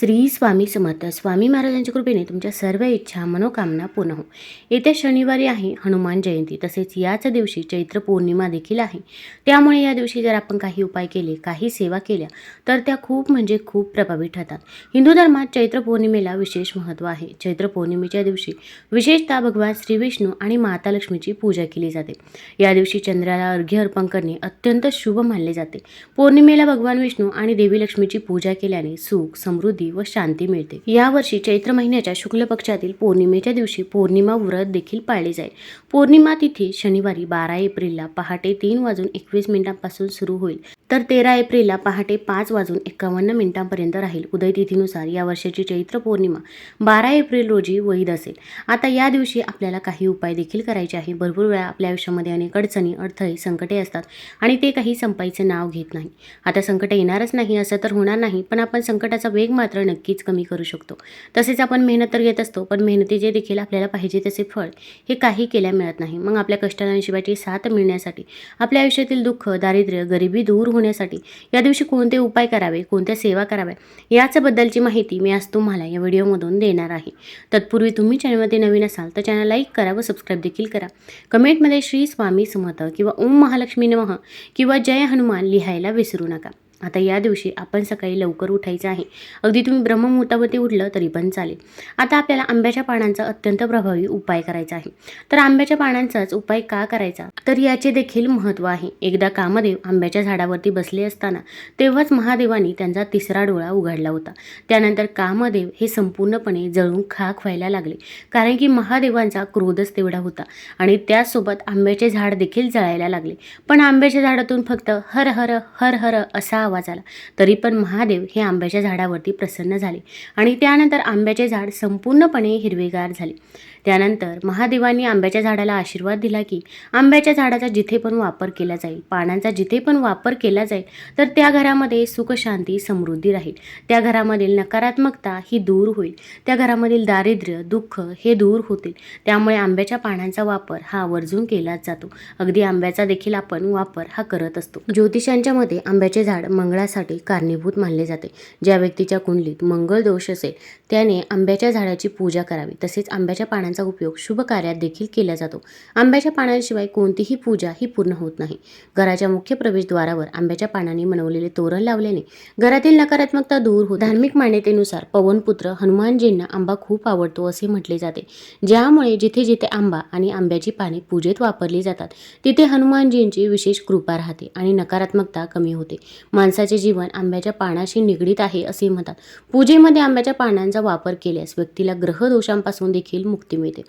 श्री स्वामी समर्थ. स्वामी महाराजांच्या कृपेने तुमच्या सर्व इच्छा मनोकामना पूर्ण हो. येत्या शनिवारी आहे हनुमान जयंती. तसेच याच दिवशी चैत्र पौर्णिमा देखील आहे. त्यामुळे या दिवशी जर आपण काही उपाय केले काही सेवा केल्या तर त्या खूप म्हणजे खूप प्रभावी ठरतात. हिंदू धर्मात चैत्र पौर्णिमेला विशेष महत्त्व आहे. चैत्र पौर्णिमेच्या दिवशी विशेषतः भगवान श्री विष्णू आणि माता लक्ष्मीची पूजा केली जाते. या दिवशी चंद्राला अर्घ्य अर्पण करणे अत्यंत शुभ मानले जाते. पौर्णिमेला भगवान विष्णू आणि देवी लक्ष्मीची पूजा केल्याने सुख समृद्धी व शांती मिळते. यावर्षी चैत्र महिन्याच्या शुक्ल पक्षातील पौर्णिमेच्या दिवशी पौर्णिमा व्रत देखील पाळले जाईल. पौर्णिमा तिथी शनिवारी बारा एप्रिलला पहाटे तीन वाजून एकवीस मिनिटांपासून सुरू होईल. तर तेरा एप्रिलला पहाटे पाच वाजून एकावन्न मिनिटांपर्यंत राहील उदयतिथीनुसार या वर्षाची चैत्र पौर्णिमा. बारा एप्रिल रोजी वैध असेल. आता या दिवशी आपल्याला काही उपाय देखील करायचे आहे. भरपूर वेळा आपल्या आयुष्यामध्ये अनेक अडचणी अडथळे संकटे असतात आणि ते काही संपायचं नाव घेत नाही. आता संकट येणारच नाही असं तर होणार नाही पण आपण संकटाचा वेग मात्र नक्कीच कमी करू शकतो. तसेच आपण मेहनत तर घेत असतो पण मेहनतीचे देखील आपल्याला पाहिजे तसे फळ हे काही केल्या मिळत नाही. मग आपल्या कष्टाला साथ मिळण्यासाठी आपल्या आयुष्यातील दुःख दारिद्र्य गरिबी दूर होण्यासाठी. या दिवशी कोणते उपाय करावे? कोणत्या सेवा कराव्या? याच्याबद्दलची माहिती मी आज तुम्हाला या व्हिडिओमधून देणार आहे. तत्पूर्वी तुम्ही चॅनलमध्ये नवीन असाल तर चॅनल लाईक करा व सबस्क्राईब देखील करा. कमेंटमध्ये श्री स्वामी समर्थ किंवा ओम महालक्ष्मी नमः किंवा जय हनुमान लिहायला विसरू नका. आता या दिवशी आपण सकाळी लवकर उठायचं आहे. अगदी तुम्ही ब्रह्ममुहूर्तावरती उठलं तरी पण चालेल. आता आपल्याला आंब्याच्या पानांचा अत्यंत प्रभावी उपाय करायचा आहे. तर आंब्याच्या पानांचाच उपाय का करायचा? तर याचे देखील महत्त्व आहे. एकदा कामदेव आंब्याच्या झाडावरती बसले असताना तेव्हाच महादेवानी त्यांचा तिसरा डोळा उघडला होता. त्यानंतर कामदेव हे संपूर्णपणे जळून खाक व्हायला लागले. कारण की महादेवांचा क्रोधच तेवढा होता आणि त्याचसोबत आंब्याचे झाड देखील जळायला लागले. पण आंब्याच्या झाडातून फक्त हर हर हर हर असा आवाज आला. तरी पण महादेव हे आंब्याच्या झाडावरती प्रसन्न झाले आणि त्यानंतर आंब्याचे झाड संपूर्णपणे हिरवेगार झाले. त्यानंतर महादेवांनी आंब्याच्या झाडाला आशीर्वाद दिला की आंब्याच्या झाडाचा जिथे पण वापर केला जाईल पानांचा जिथे पण वापर केला जाईल तर त्या घरामध्ये सुखशांती समृद्धी राहील. त्या घरामधील नकारात्मकता ही दूर होईल. त्या घरामधील दारिद्र्य दुःख हे दूर होतील. त्यामुळे आंब्याच्या पानांचा वापर हा आवर्जून केलाच जातो. अगदी आंब्याचा देखील आपण वापर हा करत असतो. ज्योतिषांच्या मते आंब्याचे झाड मंगळासाठी कारणीभूत मानले जाते. ज्या व्यक्तीच्या कुंडलीत मंगळ दोष असेल त्याने आंब्याच्या झाडाची पूजा करावी. तसेच आंब्याच्या पानांचा उपयोग शुभ कार्यात देखील केला जातो. आंब्याच्या पानांशिवाय कोणतीही पूजा ही पूर्ण होत नाही. घराच्या मुख्य प्रवेशद्वारावर आंब्याच्या पानांनी बनवलेले तोरण लावल्याने घरातील नकारात्मकता दूर हो धार्मिक मान्यतेनुसार पवनपुत्र हनुमानजींना आंबा खूप आवडतो असे म्हटले जाते. ज्यामुळे जिथे जिथे आंबा आणि आंब्याची पाने पूजेत वापरली जातात तिथे हनुमानजींची विशेष कृपा राहते आणि नकारात्मकता कमी होते. माणसाचे जीवन आंब्याच्या पानाशी निगडीत आहे असे म्हणतात. पूजेमध्ये आंब्याच्या पानांचा वापर केल्यास व्यक्तीला ग्रहदोषांपासून देखील मुक्ती मिळते.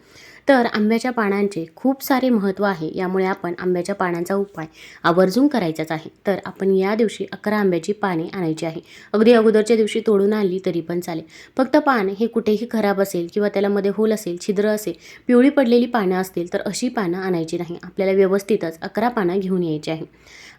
तर आंब्याच्या पानांचे खूप सारे महत्त्व आहे. यामुळे आपण आंब्याच्या पानांचा उपाय आवर्जून करायचाच आहे. तर आपण या दिवशी अकरा आंब्याची पाने आणायची आहे. अगदी अगोदरच्या दिवशी तोडून आणली तरी पण चालेल. फक्त पान हे कुठेही खराब असेल किंवा त्याला मध्ये होल असेल छिद्र असेल पिवळी पडलेली पानं असतील तर अशी पानं आणायची नाही. आपल्याला व्यवस्थितच अकरा पानं घेऊन यायची आहे.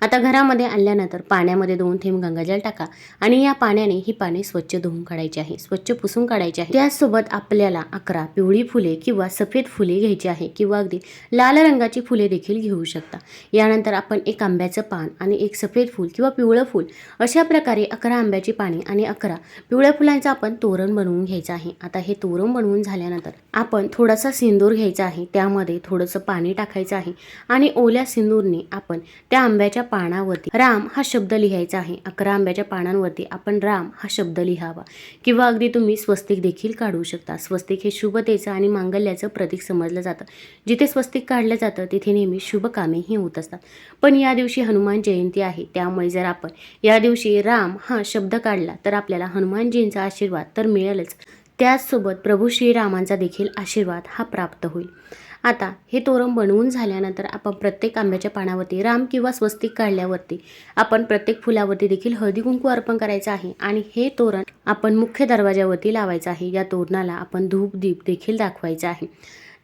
आता घरामध्ये आणल्यानंतर पाण्यामध्ये दोन थेंब गंगाजल टाका आणि या पाण्याने ही पाने स्वच्छ धुवून काढायची आहे. स्वच्छ पुसून काढायची आहे. त्याचसोबत आपल्याला अकरा पिवळी फुले किंवा सफेद फुले घ्यायची आहे किंवा अगदी लाल रंगाची फुले देखील घेऊ शकता. यानंतर आपण एक आंब्याचं पान आणि एक सफेद फूल किंवा पिवळं फूल अशा प्रकारे अकरा आंब्याची पाने आणि अकरा पिवळ्या फुलांचं आपण तोरण बनवून घ्यायचं आहे. आता हे तोरण बनवून झाल्यानंतर आपण थोडासा सिंदूर घ्यायचा आहे. त्यामध्ये थोडंसं पाणी टाकायचं आहे आणि ओल्या सिंदूरने आपण त्या आंब्याच्या पानावरती राम हा शब्द लिहायचा आहे. अकरा आंब्याच्या पानांवरती आपण राम हा शब्द लिहावा किंवा अगदी तुम्ही स्वस्तिक देखील काढू शकता. स्वस्तिक हे शुभतेचं आणि मांगल्याचं प्रतीक समजलं जातं. जिथे स्वस्तिक काढलं जातं तिथे नेहमी शुभ कामेही होत असतात. पण या दिवशी हनुमान जयंती आहे. त्यामुळे जर आपण या दिवशी राम हा शब्द काढला तर आपल्याला हनुमानजींचा आशीर्वाद तर मिळेलच. त्याचसोबत प्रभू श्रीरामांचा देखील आशीर्वाद हा प्राप्त होईल. आता हे तोरण बनवून झाल्यानंतर आपण प्रत्येक आंब्याच्या पानावरती राम किंवा स्वस्तिक काढल्यावरती आपण प्रत्येक फुलावरती देखील हळदी कुंकू अर्पण करायचं आहे आणि हे तोरण आपण मुख्य दरवाज्यावरती लावायचं आहे. या तोरणाला आपण धूप दीप देखील दाखवायचं आहे.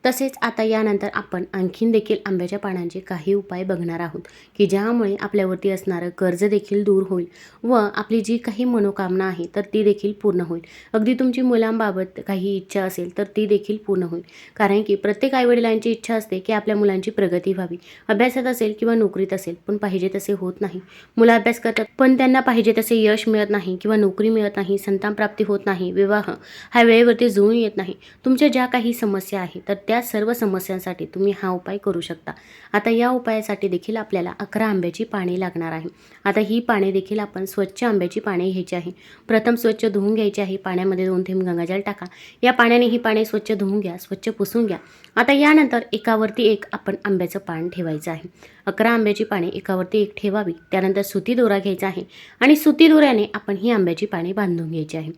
तसेच आता यानंतर आपण आणखीन देखील आंब्याच्या पानांचे काही उपाय बघणार आहोत की ज्यामुळे आपल्यावरती असणारं कर्ज देखील दूर होईल व आपली जी काही मनोकामना आहे तर ती देखील पूर्ण होईल. अगदी तुमची मुलांबाबत काही इच्छा असेल तर ती देखील पूर्ण होईल. कारण की प्रत्येक आईवडिलांची इच्छा असते की आपल्या मुलांची प्रगती व्हावी. अभ्यासात असेल किंवा नोकरीत असेल पण पाहिजे तसे होत नाही. मुलं अभ्यास करतात पण त्यांना पाहिजे तसे यश मिळत नाही किंवा नोकरी मिळत नाही संतान प्राप्ती होत नाही विवाह हा वेळेवरती जुळून येत नाही. तुमच्या ज्या काही समस्या आहेत तर त्या त्या सर्व समस्यांसाठी तुम्ही हा उपाय करू शकता. आता या उपायासाठी देखील आपल्याला अकरा आंब्याची पाने लागणार आहे. आता ही पाने देखील आपण स्वच्छ आंब्याची पाने घ्यायची आहे. प्रथम स्वच्छ धुवून घ्यायची आहे. पाण्यामध्ये दोन थेंब गंगाजल टाका. या पाण्याने ही पाने स्वच्छ धुवून घ्या स्वच्छ पुसून घ्या. आता यानंतर एकावरती एक आपण आंब्याचं पान ठेवायचं आहे. अकरा आंब्याची पाने एकावरती एक ठेवावी. त्यानंतर सुती दोरा घ्यायचा आहे आणि सुती दोऱ्याने आपण ही आंब्याची पाने बांधून घ्यायची आहे.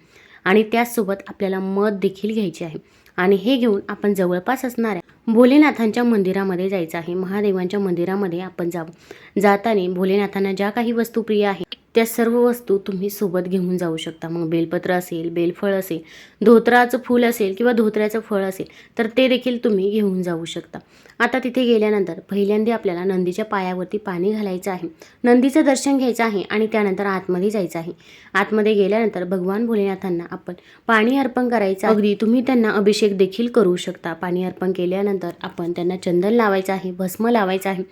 आणि त्याचसोबत आपल्याला मध देखील घ्यायचे आहे. आणि हे घेऊन आपण जवळपास असणाऱ्या भोलेनाथांच्या मंदिरामध्ये जायचं आहे. महादेवांच्या मंदिरामध्ये आपण जावं जाताना भोलेनाथांना ज्या काही वस्तू प्रिय आहे त्या सर्व वस्तू तुम्ही सोबत घेऊन जाऊ शकता. मग बेलपत्र असेल बेलफळ असेल धोत्राचं फूल असेल किंवा धोत्र्याचं फळ असेल तर ते देखील तुम्ही घेऊन जाऊ शकता. आता तिथे गेल्यानंतर पहिल्यांदा आपल्याला नंदीच्या पायावरती पाणी घालायचं आहे. नंदीचं दर्शन घ्यायचं आहे आणि त्यानंतर आतमध्ये जायचं आहे. आतमध्ये गेल्यानंतर भगवान भोलेनाथांना आपण पाणी अर्पण करायचं अगदी तुम्ही त्यांना अभिषेक देखील करू शकता. पाणी अर्पण केल्यानंतर आपण त्यांना चंदन लावायचं आहे भस्म लावायचं आहे.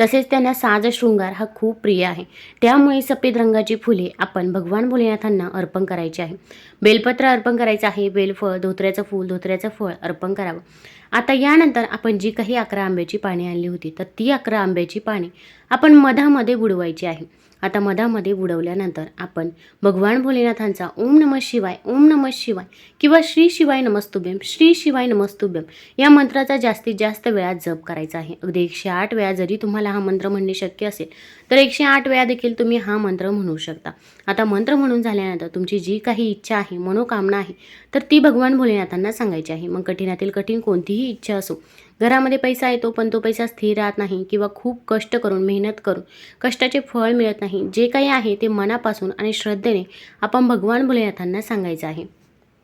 तसेच त्यांना साज शृंगार हा खूप प्रिय आहे. त्यामुळे सफेद रंग रंगाची फुले आपण भगवान भोलेनाथांना अर्पण करायची आहे. बेलपत्र अर्पण करायचं आहे. बेलफळ धोत्र्याचं फूल धोत्र्याचं फळ अर्पण करावं. आता यानंतर आपण जी काही अकरा आंब्याची पाने आणली होती तर ती अकरा आंब्याची पाने आपण मधामध्ये बुडवायची आहे. आता मधामध्ये बुडवल्यानंतर आपण भगवान भोलेनाथांचा ओम नमः शिवाय ओम नमः शिवाय किंवा श्री शिवाय नमस्तुभ्यम श्री शिवाय नमस्तुभ्यम या मंत्राचा जास्तीत जास्त वेळा जप करायचा आहे. अगदी एकशे आठ वेळा जरी तुम्हाला हा मंत्र म्हणणे शक्य असेल तर एकशे आठ वेळा देखील तुम्ही हा मंत्र म्हणू शकता. आता मंत्र म्हणून झाल्यानंतर तुमची जी काही इच्छा आहे मनोकामना आहे तर ती भगवान भोलेनाथांना सांगायची आहे. मग कठीणातील कठीण कोणतीही इच्छा असो. घरामध्ये पैसा येतो पण तो पैसा स्थिर राहत नाही किंवा खूप कष्ट करून मेहनत करून कष्टाचे फळ मिळत नाही. जे काही आहे ते मनापासून आणि श्रद्धेने आपण भगवान भोलेनाथांना सांगायचं आहे.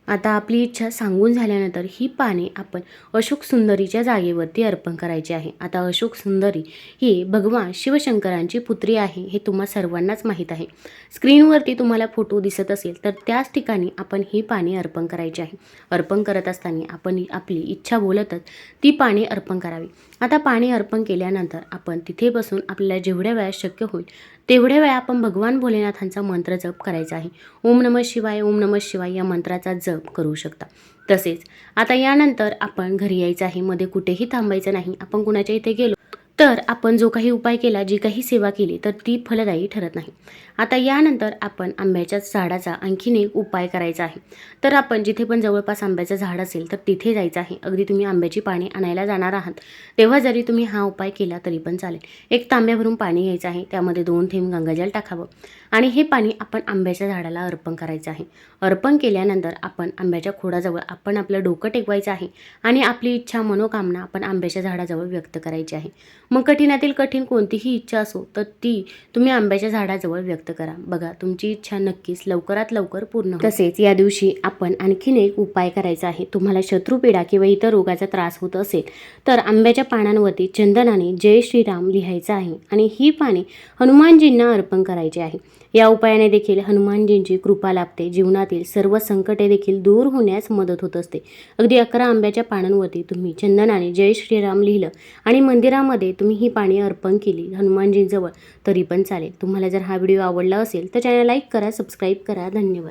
आता आपली इच्छा सांगून झाल्यानंतर ही पाने आपण अशोक सुंदरीच्या जागेवरती अर्पण करायची आहे. आता अशोक सुंदरी ही भगवान शिवशंकरांची पुत्री आहे हे तुम्हा सर्वांनाच माहीत आहे. स्क्रीनवरती तुम्हाला फोटो दिसत असेल तर त्याच ठिकाणी आपण ही पाने अर्पण करायची आहे. अर्पण करत असताना आपण आपली इच्छा बोलतच ती पाने अर्पण करावी. आता पाणी अर्पण केल्यानंतर आपण तिथे बसून आपल्याला जेवढ्या वेळा शक्य होईल तेवढ्या वेळा आपण भगवान भोलेनाथांचा मंत्र जप करायचा आहे. ओम नमः शिवाय ओम नमः शिवाय या मंत्राचा जप करू शकता. तसेच आता यानंतर आपण घरी यायचं आहे. मध्ये कुठेही थांबायचं नाही. आपण कुणाच्या इथे गेलो तर आपण जो काही उपाय केला जी काही सेवा केली तर ती फलदायी ठरत नाही. आता यानंतर आपण आंब्याच्या झाडाचा आणखीन एक उपाय करायचा आहे. तर आपण जिथे पण जवळपास आंब्याचं झाड असेल तर तिथे जायचं आहे. अगदी तुम्ही आंब्याची पाणी आणायला जाणार आहात. तेव्हा जरी तुम्ही हा उपाय केला तरी पण चालेल. एक तांब्याभरून पाणी घ्यायचं आहे. त्यामध्ये दोन थेंब गंगाजल टाकावं. आणि हे पाणी आपण आंब्याच्या झाडाला अर्पण करायचं आहे. अर्पण केल्यानंतर आपण आंब्याच्या खोडाजवळ आपण आपलं डोकं टेकवायचं आहे. आणि आपली इच्छा मनोकामना आपण आंब्याच्या झाडाजवळ व्यक्त करायची आहे. मग कठीणातील कठीण कोणतीही इच्छा असो तर ती तुम्ही आंब्याच्या झाडाजवळ व्यक्त करा. बघा तुमची इच्छा नक्कीच लवकरात लवकर पूर्ण तसेच या दिवशी आपण आणखीन एक उपाय करायचा आहे. तुम्हाला शत्रुपीडा किंवा इतर रोगाचा त्रास होत असेल तर आंब्याच्या पानांवरती चंदनाने जय श्रीराम लिहायचं आहे आणि ही पाने हनुमानजींना अर्पण करायची आहे. या उपायाने देखील हनुमानजींची कृपा लाभते. जीवनातील सर्व संकटे देखील दूर होण्यास मदत होत असते. अगदी अकरा आंब्याच्या पानांवरती तुम्ही चंदनाने जय श्रीराम लिहिलं आणि मंदिरामध्ये तुम्ही ही पाणी अर्पण केली हनुमानजींजवळ तरी पण चालेल. तुम्हाला जर हा व्हिडिओ आवडला असेल तर चॅनल लाईक करा सबस्क्राईब करा. धन्यवाद.